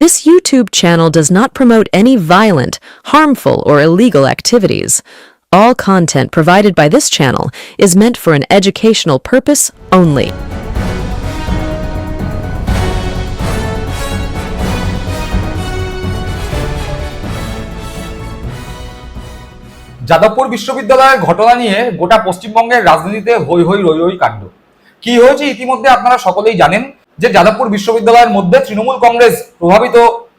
This YouTube channel does not promote any violent, harmful, or illegal activities. All content provided by this channel is meant for an educational purpose only. Jadavpur বিশ্ববিদ্যালয়ের ঘটনা নিয়ে গোটা পশ্চিমবঙ্গের রাজনীতিতে হই হই রই রই কাণ্ড কি হয়েছে ইতিমধ্যে আপনারা সকলেই জানেন যে যাদবপুর বিশ্ববিদ্যালয়ের মধ্যে তৃণমূল কংগ্রেস প্রভাবিত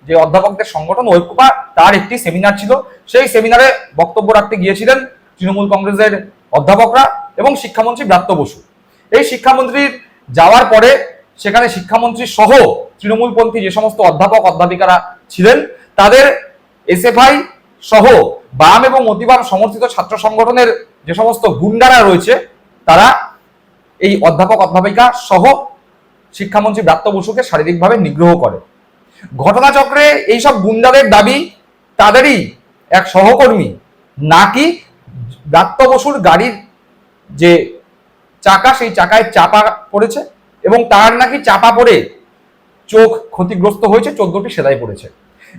যে অধ্যাপকদের সংগঠন ঐক্যপা তার একটি সেমিনার ছিল। সেই সেমিনারে বক্তব্য রাখতে গিয়েছিলেন তৃণমূল কংগ্রেসের অধ্যাপকরা এবং শিক্ষামন্ত্রী ব্রাত্য বসু। এই শিক্ষামন্ত্রীর যাওয়ার পরে সেখানে শিক্ষামন্ত্রী সহ তৃণমূলপন্থী যে সমস্ত অধ্যাপক, অধ্যাপিকারা ছিলেন, তাদের এসএফআই সহ বাম এবং অতিবাম সমর্থিত ছাত্র সংগঠনের যে সমস্ত গুন্ডারা রয়েছে, তারা এই অধ্যাপক, অধ্যাপিকা সহ শিক্ষামন্ত্রী ব্রাত্য বসুকে শারীরিকভাবে নিগ্রহ করে। ঘটনাচক্রে এইসব গুন্ডাদের দাবি তাদেরই এক সহকর্মী। নাকি ব্রাত্য বসুর গাড়ির যে চাকা, সেই চাকায় চাপা পড়েছে এবং তার নাকি চাপা পড়ে চোখ ক্ষতিগ্রস্ত হয়েছে চোদ্দটি সেলাই পড়েছে।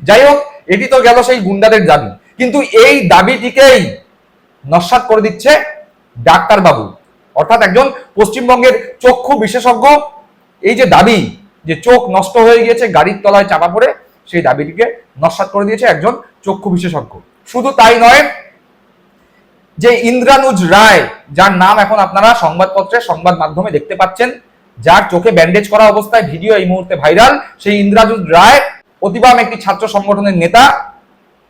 যাই হোক, এটি তো গেল সেই গুন্ডাদের দাবি। কিন্তু এই দাবিটিকেই নস্বাত করে দিচ্ছে ডাক্তারবাবু। অর্থাৎ একজন পশ্চিমবঙ্গের চক্ষু বিশেষজ্ঞ এই যে দাবি যে চোখ নষ্ট হয়ে গিয়েছে, গাড়ির তলায় চাপা পড়ে, সেই দাবিটিকে নস্বাত করে দিয়েছে একজন চক্ষু বিশেষজ্ঞ। শুধু তাই নয়, যে ইন্দ্রানুজ রায়, যার নাম এখন আপনারা সংবাদপত্রে, সংবাদ মাধ্যমে দেখতে পাচ্ছেন, যার চোখে ব্যান্ডেজ করা অবস্থায় ভিডিও এই মুহূর্তে ভাইরাল, সেই ইন্দ্রানুজ রায় অতিবাম একটি ছাত্র সংগঠনের নেতা,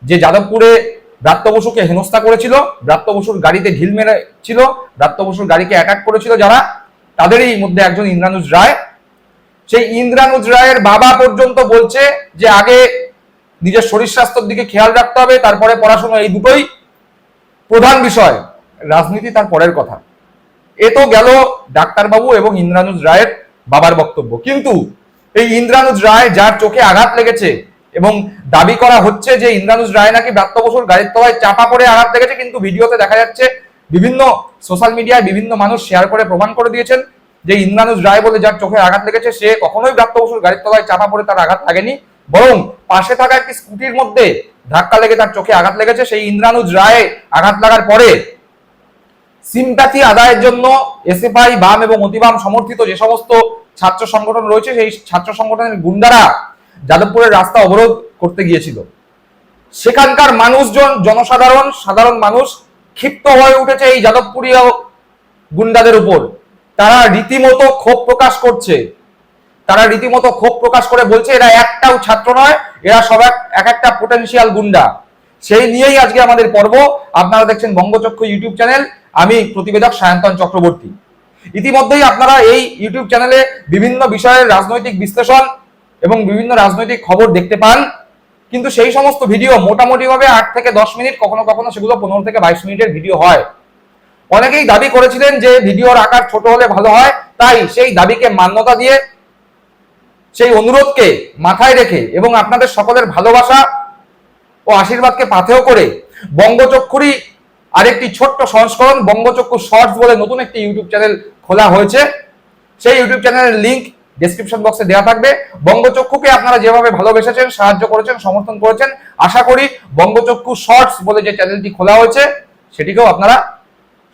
যে যাদবপুরে ব্রাত্য বসুকে হেনস্থা করেছিল, ব্রাত্য বসুর গাড়িতে ঢিল মেরেছিল, ব্রাত্য বসুর গাড়িকে অ্যাটাক করেছিল যারা, তাদেরই মধ্যে একজন ইন্দ্রানুজ রায় সেই ইন্দ্রানুজ রায়ের বাবা পর্যন্ত বলছে যে আগে নিজের শরীর স্বাস্থ্যের দিকে খেয়াল রাখতে হবে, তারপরে পড়াশোনা, এই দুটোই প্রধান বিষয়। রাজনীতি তার পরের কথা। এ তো গেল ডাক্তারবাবু এবং ইন্দ্রানুজ রায়ের বাবার বক্তব্য। কিন্তু এই ইন্দ্রানুজ রায় যার চোখে আঘাত লেগেছে এবং দাবি করা হচ্ছে যে ইন্দ্রানুজ রায় নাকি ব্রাত্য বসুর গাড়ির তলায় চাপা পড়ে আঘাত লেগেছে, কিন্তু ভিডিওতে দেখা যাচ্ছে বিভিন্ন সোশ্যাল মিডিয়ায় বিভিন্ন মানুষ শেয়ার করে প্রমাণ করে দিয়েছেন। যে ইন্দ্রানুজ রায় বলে যার চোখে আঘাত লেগেছে, সে কখনোই ব্রাত্য বসুর গাড়ির তলায় চাপা পড়ে তার আঘাত লাগেনি। বরং পাশে থাকা একটি স্কুটির মধ্যে ধাক্কা লেগে তার চোখে আঘাত লেগেছে। সেই ইন্দ্রানুজ রায় আঘাত লাগার পরে সিম্প্যাথি আদায়ের জন্য এসএফআই বাম এবং অতিবাম সমর্থিত যে সমস্ত ছাত্র সংগঠন রয়েছে, সেই ছাত্র সংগঠনের গুন্ডারা যাদবপুরের রাস্তা অবরোধ করতে গিয়েছিল। সেখানকার মানুষজন, জনসাধারণ, সাধারণ মানুষ ক্ষিপ্ত হয়ে উঠেছে এই যাদবপুরীয় গুন্ডাদের উপর। তারা রীতিমতো ক্ষোভ প্রকাশ করছে। তারা রীতিমতো ক্ষোভ প্রকাশ করে বলছে, এরা একটাও ছাত্র নয়, এরা সব এক এক একটা পোটেনশিয়াল গুন্ডা। সেই নিয়েই আজকে আমাদের পর্ব। আপনারা দেখছেন বঙ্গচক্ষু ইউটিউব চ্যানেল। আমি প্রতিবেদক সায়ন্তন চক্রবর্তী। ইতিমধ্যেই আপনারা এই ইউটিউব চ্যানেলে বিভিন্ন বিষয়ের রাজনৈতিক বিশ্লেষণ এবং বিভিন্ন রাজনৈতিক খবর দেখতে পান। কিন্তু সেই সমস্ত ভিডিও মোটামুটিভাবে আট থেকে দশ মিনিট, কখনো কখনো সেগুলো পনেরো থেকে বাইশ মিনিটের ভিডিও হয়। অনেকেই দাবি করেছিলেন যে ভিডিওর আকার ছোট হলে ভালো হয়, তাই সেই দাবিকে মান্যতা দিয়ে সেই অনুরোধকে মাথায় রেখে এবং আপনাদের সকলের ভালোবাসা ও আশীর্বাদকে পাথেয় করে বঙ্গচক্ষুরই আরেকটি ছোট্ট সংস্করণ, বঙ্গচক্ষু শর্টস বলে নতুন একটি ইউটিউব চ্যানেল খোলা হয়েছে। সেই ইউটিউব চ্যানেলের লিঙ্ক ডেসক্রিপশন বক্সে দেওয়া থাকবে। বঙ্গচক্ষুকে আপনারা যেভাবে ভালোবেসেছেন, সাহায্য করেছেন, সমর্থন করেছেন, আশা করি বঙ্গচক্ষু শর্টস বলে যে চ্যানেলটি খোলা হয়েছে, সেটিকেও আপনারা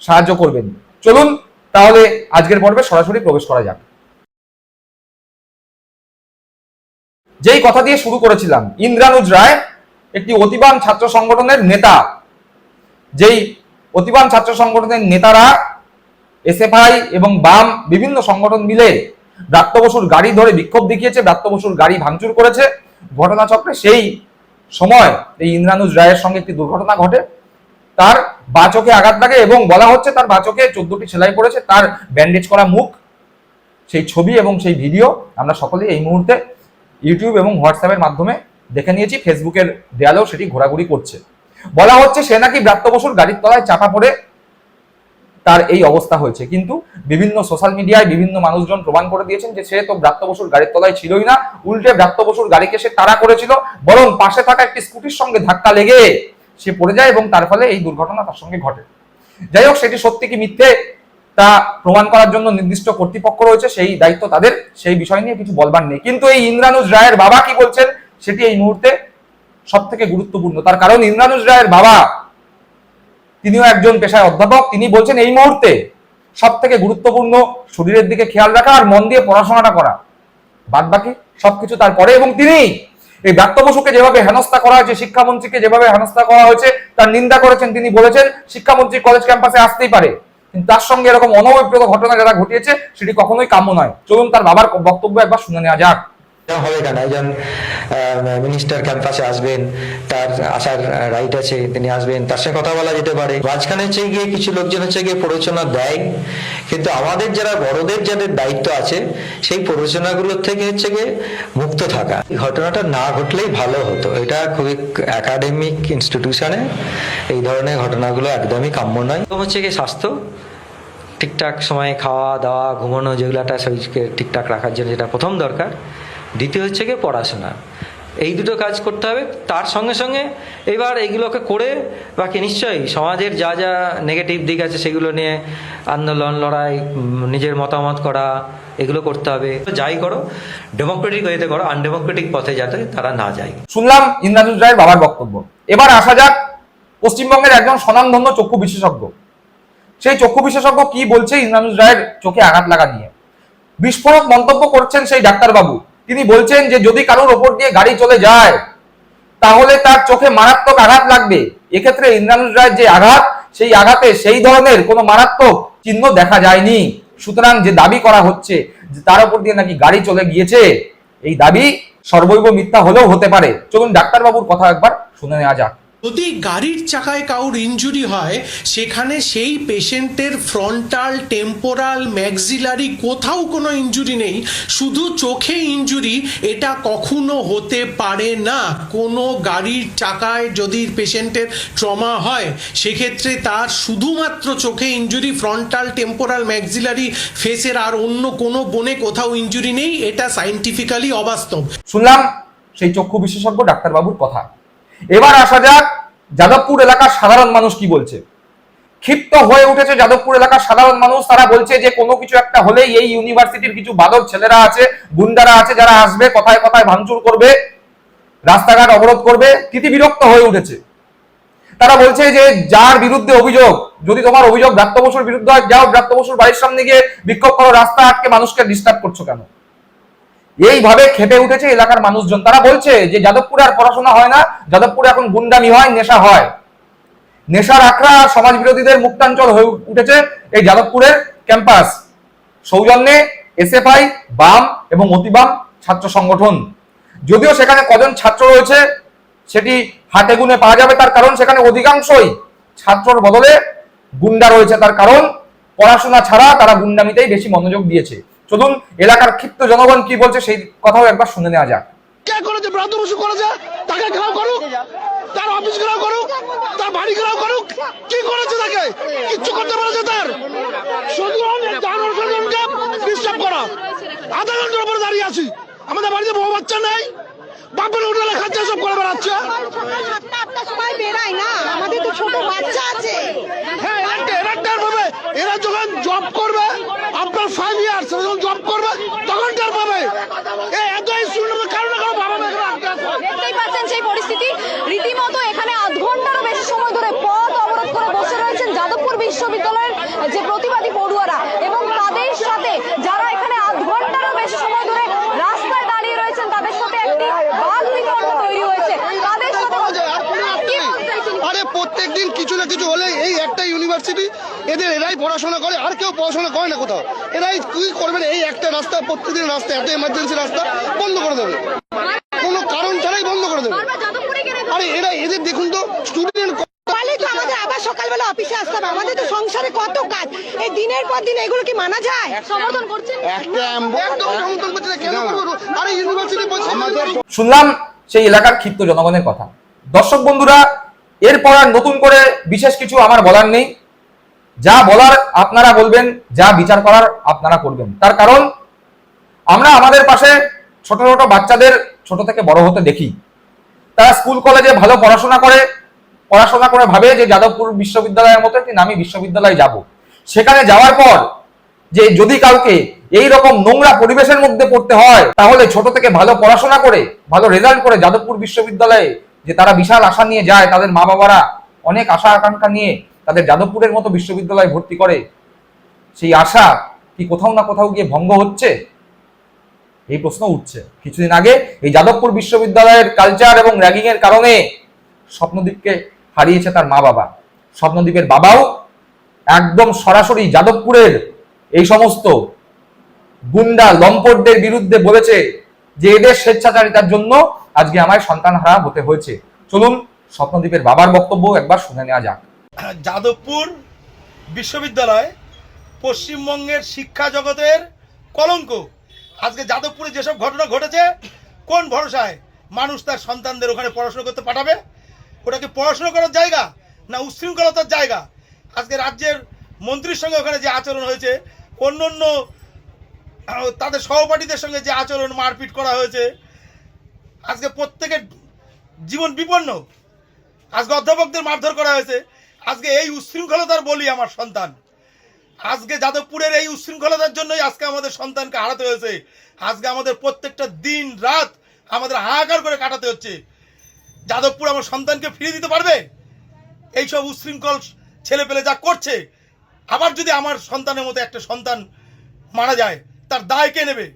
সাহায্য করবেন। চলুন, তাহলে আজকের পর্বে সরাসরি প্রবেশ করা যাক। যেই কথা দিয়ে শুরু করেছিলাম, ইন্দ্রানুজ রায় একটি অতিবান ছাত্র সংগঠনের নেতা। যেই অতিবান ছাত্র সংগঠনের নেতারা এসএফআই এবং বাম বিভিন্ন সংগঠন মিলে ব্রাত্য বসুর গাড়ি ধরে বিক্ষোভ দেখিয়েছে, ব্রাত্য বসুর গাড়ি ভাঙচুর করেছে। ঘটনাচক্রে সেই সময় এই ইন্দ্রানুজ রায়ের সঙ্গে একটি দুর্ঘটনা ঘটে। তার বাচকে আঘাত লাগে এবং বলা হচ্ছে তার বাচকে চোদ্দটি সেলাই পড়েছে, তার ব্যান্ডেজ করা মুখ, সেই ছবি এবং সেই ভিডিও আমরা সকলেই এই মুহূর্তে ইউটিউব এবং হোয়াটসঅ্যাপের মাধ্যমে দেখে নিয়েছি ফেসবুকের দেয়ালেও সেটি ঘোরাঘুরি করছে। বলা হচ্ছে সে নাকি ব্রাত্য বসুর গাড়ির তলায় চাপা পড়ে তার এই অবস্থা হয়েছে। কিন্তু বিভিন্ন সোশ্যাল মিডিয়ায় বিভিন্ন মানুষজন প্রমাণ করে দিয়েছেন যে সে তো ব্রাত্য বসুর গাড়ির তলায় ছিলই না, উল্টে ব্রাত্য বসুর গাড়িকে সে তাড়া করেছিল, বরং পাশে থাকা একটি স্কুটির সঙ্গে ধাক্কা লেগে সে পড়ে যায় এবং তার ফলে এই দুর্ঘটনা তার সঙ্গে ঘটে। যাই হোক, সেটি সত্যি কি মিথ্যে তা প্রমাণ করার জন্য নির্দিষ্ট কর্তৃপক্ষ রয়েছে, সেই দায়িত্ব তাদের, সেই বিষয় নিয়ে কিছু বলবার নেই। কিন্তু এই ইন্দ্রানুজ রায়ের বাবা কি বলছেন, সেটি এই মুহূর্তে সব থেকে গুরুত্বপূর্ণ। তার কারণ, ইন্দ্রানুজ রায়ের বাবা, তিনিও একজন পেশায় অধ্যাপক, তিনি বলছেন, এই মুহূর্তে সব থেকে গুরুত্বপূর্ণ শরীরের দিকে খেয়াল রাখা আর মন দিয়ে পড়াশোনাটা করা। বাদ বাকি সবকিছু তারপরে এবং তিনি এই ব্রাত্য বসুকে যেভাবে হেনস্থা করা হয়েছে, শিক্ষামন্ত্রীকে যেভাবে হেনস্থা করা হয়েছে, তার নিন্দা করেছেন তিনি বলেছেন, শিক্ষামন্ত্রী কলেজ ক্যাম্পাসে আসতেই পারে। তার সঙ্গে এরকম অনবপ্রত ঘটনা যারা ঘটিয়েছে, সেটি কখনোই কাম্য নয়। চলুন তার বাবার বক্তব্য একবার শুনে নেওয়া যাক। হবে কেন? একজন মিনিস্টার ক্যাম্পাসে আসবেন, তার আসার রাইট আছে, তিনি আসবেন, তার সাথে কথা বলা যেতে পারে। মাঝখানে হচ্ছে গিয়ে কিছু লোকজন হচ্ছে গিয়ে প্ররোচনা দেয়। কিন্তু আমাদের যারা বড়দের যাদের দায়িত্ব আছে, সেই প্ররোচনাগুলোর থেকে হচ্ছে গিয়ে মুক্ত থাকা। ঘটনাটা না ঘটলেই ভালো হতো। এটা খুবই একাডেমিক ইনস্টিটিউশনে এই ধরনের ঘটনাগুলো একদমই কাম্য নয়। হচ্ছে গিয়ে স্বাস্থ্য, ঠিকঠাক সময়ে খাওয়া দাওয়া ঘুমানো, যেগুলোটা শরীরকে ঠিকঠাক রাখার জন্য যেটা প্রথম দরকার দ্বিতীয় হচ্ছে গিয়ে পড়াশোনা। এই দুটো কাজ করতে হবে। তার সঙ্গে সঙ্গে এবার এইগুলোকে করে বাকি নিশ্চয়ই সমাজের যা যা নেগেটিভ দিক আছে সেগুলো নিয়ে আন্দোলন, লড়াই নিজের মতামত করা, এগুলো করতে হবে। যাই করো ডেমোক্রেটিক ওয়েতে করো আনডেমোক্রেটিক পথে যাতে তারা না যায়। শুনলাম ইন্দ্রানুজ রায়ের বাবার বক্তব্য। এবার আসা যাক পশ্চিমবঙ্গের একজন স্বনামধন্য চক্ষু বিশেষজ্ঞ। সেই চক্ষু বিশেষজ্ঞ কি বলছে ইন্দ্রানুজ রায়ের চোখে আঘাত লাগা নিয়ে? বিস্ফোরক মন্তব্য করছেন সেই ডাক্তারবাবু। তিনি বলছেন যে যদি কারোর ওপর দিয়ে গাড়ি চলে যায়, তাহলে তার চোখে মারাত্মক আঘাত লাগবে। এক্ষেত্রে ইন্দ্রানুজ রায়ের যে আঘাত, সেই আঘাতে সেই ধরনের কোনো মারাত্মক চিহ্ন দেখা যায়নি। সুতরাং যে দাবি করা হচ্ছে, যে তার উপর দিয়ে নাকি গাড়ি চলে গিয়েছে, এই দাবি সর্বৈব মিথ্যা হলেও হতে পারে। চলুন ডাক্তারবাবুর কথা একবার শুনে নেওয়া যাক। যদি গাড়ির চাকায় কাউর ইনজুরি হয়, সেখানে সেই পেশেন্টের ফ্রন্টাল টেম্পোরাল ম্যাক্সিলারি কোথাও কোনো ইনজুরি নেই। শুধু চোখে ইনজুরি এটা কখনো হতে পারে না। কোনো গাড়ির চাকায় যদি পেশেন্টের ট্রমা হয়, সেক্ষেত্রে তার শুধুমাত্র চোখে ইনজুরি ফ্রন্টাল টেম্পোরাল ম্যাক্সিলারি ফেসের আর অন্য কোনো বনে কোথাও ইনজুরি নেই। এটা সাইন্টিফিক্যালি অবাস্তব। শুনলাম সেই চক্ষু বিশেষজ্ঞ ডাক্তারবাবুর কথা। এবার আসা যাক, যাদবপুর এলাকার সাধারণ মানুষ কি বলছে। ক্ষিপ্ত হয়ে উঠেছে যাদবপুর এলাকার সাধারণ মানুষ। তারা বলছে যে, কোনো কিছু একটা হলেই এই ইউনিভার্সিটির কিছু বাদক ছেলেরা আছে, গুন্ডারা আছে, যারা আসবে, কথায় কথায় ভাঙচুর করবে, রাস্তাঘাট অবরোধ করবে তিতি বিরক্ত হয়ে উঠেছে। তারা বলছে যে, যার বিরুদ্ধে অভিযোগ, যদি তোমার অভিযোগ ব্রাত্য বসুর বিরুদ্ধে হয়, যাও ব্রাত্য বসুর বাড়ির সামনে গিয়ে বিক্ষোভ করো রাস্তা আটকে মানুষকে ডিস্টার্ব করছ কেন? এইভাবে খেপে উঠেছে এলাকার মানুষজন। তারা বলছে যে যাদবপুরে আর পড়াশোনা হয় না, যাদবপুরে এখন গুন্ডামি হয়, নেশা হয়। নেশার আখড়া সমাজ বিরোধীদের মুক্তাঞ্চল হয়ে উঠেছে এই যাদবপুরের ক্যাম্পাস। সৌজন্যে এসএফআই, বাম এবং অতিবাম ছাত্র সংগঠন। যদিও সেখানে কজন ছাত্র রয়েছে, সেটি হাতে গুনে পাওয়া যাবে, তার কারণ সেখানে অধিকাংশই ছাত্রর বদলে গুন্ডা রয়েছে, তার কারণ পড়াশোনা ছাড়া তারা গুন্ডামিতেই বেশি মনোযোগ দিয়েছে। চলুন এলাকার ক্ষিপ্ত জনগণ কি বলছে সেই কথাও একবার শুনে নেওয়া যাক। কে করেছে? ব্রাত্য বসু করেছে? তাকে ঘেরাও করুক তার অফিস ঘেরাও করুক তার বাড়ি ঘেরাও করুক কি করেছে তাকে? কিচ্ছু করতে পারেছে তার। শুধু জানোয়ার ডিস্টার্ব করা। আধা ঘণ্টার উপরে দাঁড়িয়ে আছি। আমাদের বাড়িতে বউ বাচ্চা নেই। বাপের হোটেলে খাচ্ছে সব করে বেড়াচ্ছে। সময় না আমাদের তো ছোট বাচ্চা আছে। হ্যাঁ এরা এরা টের এরা যখন জব করবে আপনার ফাইভ ইয়ার্স যখন জব করবে তখন টের পাবে এই এত স্টুডেন্ট কারও না কারও বাবা মা এখানে আটকে আছে। দেখতেই পাচ্ছেন সেই পরিস্থিতি রীতিমতো এখানে আধ ঘন্টারও বেশি সময় ধরে পথ অবরোধ করে বসে রয়েছেন যাদবপুর বিশ্ববিদ্যালয়ের যে প্রতিবাদী পড়ুয়ারা এবং তাদের সাথে যারা এখানে আধ ঘন্টারও বেশি সময় ধরে রাস্তায় দাঁড়িয়ে রয়েছেন তাদের সাথে একটি বাদ বিতর্ক তৈরি হয়েছে তাদের সাথে পাওয়া যায়, আর কোনো আর কি নেই। বলতে চাইছেন? আরে প্রত্যেক দিন কিছু না কিছু হলে এই একটা ইউনিভার্সিটি এদের এরাই পড়াশোনা করে আর কেউ পড়াশোনা করে না কোথাও। এরাই কি করবেন? এই একটা রাস্তা প্রত্যেকদিন রাস্তা একটা এমার্জেন্সি রাস্তা বন্ধ করে দেবে। কোনো কারণ ছাড়াই বন্ধ করে দেবে। আরে এরা এদের দেখুন তো স্টুডেন্ট তো আমাদের আবার সকালবেলা অফিসে আসতে হবে আমাদের তো সংসারে কত কাজ। এই দিনের পর দিন এগুলো কি মানা যায়? সমর্থন করছেন? একটা একদম সমর্থন করছে না, কেন করব? আরে ইউনিভার্সিটি শুনলাম সেই এলাকার ক্ষিপ্ত জনগণের কথা। দর্শক বন্ধুরা এরপর আর নতুন করে বিশেষ কিছু আমার বলার নেই। যা বলার আপনারা বলবেন, যা বিচার করার আপনারা করবেন। তার কারণ, আমরা আমাদের পাশে ছোট ছোট বাচ্চাদের ছোট থেকে বড় হতে দেখি। তারা স্কুল, কলেজে ভালো পড়াশোনা করে পড়াশোনা করে ভাবে যে যাদবপুর বিশ্ববিদ্যালয়ের মতো একটি নামী বিশ্ববিদ্যালয়ে যাব। সেখানে যাওয়ার পর যে যদি কাউকে এই রকম নোংরা পরিবেশের মধ্যে পড়তে হয়, তাহলে ছোট থেকে ভালো পড়াশোনা করে, ভালো রেজাল্ট করে যাদবপুর বিশ্ববিদ্যালয়ে যে তারা বিশাল আশা নিয়ে যায়, তাদের মা বাবারা অনেক আশা আকাঙ্ক্ষা নিয়ে তাদের যাদবপুরের মতো বিশ্ববিদ্যালয়ে ভর্তি করে, সেই আশা কি কোথাও না কোথাও গিয়ে ভঙ্গ হচ্ছে? এই প্রশ্ন উঠছে। কিছুদিন আগে এই যাদবপুর বিশ্ববিদ্যালয়ের কালচার এবং র্যাগিং এর কারণে স্বপ্নদীপকে হারিয়েছে তার মা বাবা। স্বপ্নদীপের বাবাও একদম সরাসরি যাদবপুরের এই সমস্ত গুন্ডা লম্পটদের বিরুদ্ধে বলেছে যে এদের স্বেচ্ছাচারিতার জন্য আজকে আমায় সন্তান হারা হতে হয়েছে। চলুন স্বপ্নদীপের বাবার বক্তব্য একবার শুনে নেওয়া যাক। যাদবপুর বিশ্ববিদ্যালয় পশ্চিমবঙ্গের শিক্ষা জগতের কলঙ্ক। আজকে যাদবপুরে যেসব ঘটনা ঘটেছে, কোন ভরসায় মানুষ তার সন্তানদের ওখানে পড়াশোনা করতে পাঠাবে? ওটা কি পড়াশোনা করার জায়গা না উচ্ছৃঙ্খলতার জায়গা? আজকে রাজ্যের মন্ত্রীর সঙ্গে ওখানে যে আচরণ হয়েছে, অন্য অন্য তাদের সহপাঠীদের সঙ্গে যে আচরণ মারপিট করা হয়েছে, আজকে প্রত্যেকের জীবন বিপন্ন। আজকে অধ্যাপকদের মারধর করা হয়েছে। আজকে এই উশৃঙ্খলতার বলি আমার সন্তান। আজকে যাদবপুরের এই উশৃঙ্খলতার জন্যই আজকে আমাদের সন্তানকে হারাতে হয়েছে। আজকে আমাদের প্রত্যেকটা দিন, রাত আমাদের হাহাকার করে কাটাতে হচ্ছে। যাদবপুর আমার সন্তানকে ফিরিয়ে দিতে পারবে? এইসব উচ্ছৃঙ্খল ছেলে পেলে যা করছে, আবার যদি আমার সন্তানের মতো একটা সন্তান মারা যায়, তার দায় কে নেবে?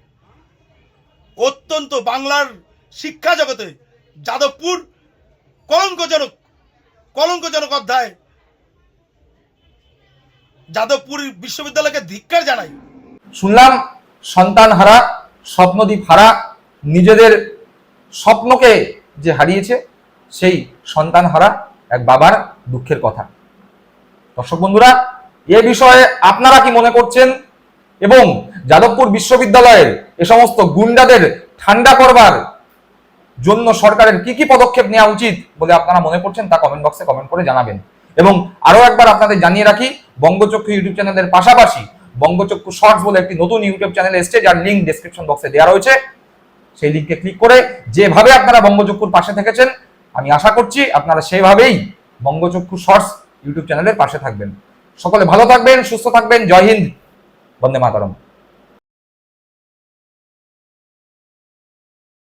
অত্যন্ত বাংলার শিক্ষা জগতে যাদবপুর কলঙ্কজনক কলঙ্কজনক অধ্যায় যাদবপুর বিশ্ববিদ্যালয়কে ধিক্কার জানাই। শুনলাম সন্তান হারা, স্বপ্নদীপ হারা নিজেদের স্বপ্নকে যে হারিয়েছে সেই সন্তান হারা এক বাবার দুঃখের কথা। দর্শক বন্ধুরা, এ বিষয়ে আপনারা কি মনে করছেন? এবং যাদবপুর বিশ্ববিদ্যালয়ের এ সমস্ত গুন্ডাদের ঠান্ডা করবার জন্য সরকারের কি কি পদক্ষেপ নেওয়া উচিত বলে আপনারা মনে করছেন তা কমেন্ট বক্সে কমেন্ট করে জানাবেন। এবং আরও একবার আপনাদের জানিয়ে রাখি বঙ্গচক্ষু ইউটিউব চ্যানেলের পাশাপাশি বঙ্গচক্ষু শর্টস বলে একটি নতুন ইউটিউব চ্যানেল এসছে, যার লিঙ্ক ডেসক্রিপশন বক্সে দেওয়া রয়েছে। সেই লিঙ্কে ক্লিক করে যেভাবে আপনারা বঙ্গচক্ষুর পাশে থেকেছেন, আমি আশা করছি আপনারা সেভাবেই বঙ্গচক্ষু শর্টস ইউটিউব চ্যানেলের পাশে থাকবেন। সকলে ভালো থাকবেন, সুস্থ থাকবেন, জয় হিন্দ, বন্দে মাতরম।